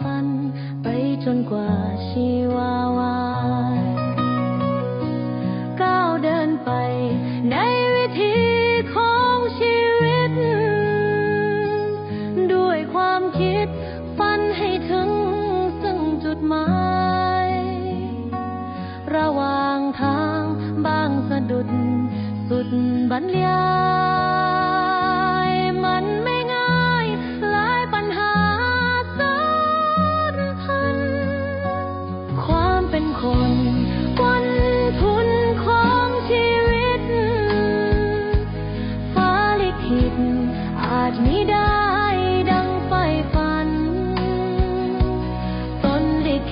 ฝัน ไปจนกว่าชีวาวาก้าวเดินไปในวิธีของชีวิต ด้วยความคิดฝันให้ถึงซึ่งจุดหมาย ระหว่างทางบางสะดุดสุดบรรยาย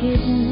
hidden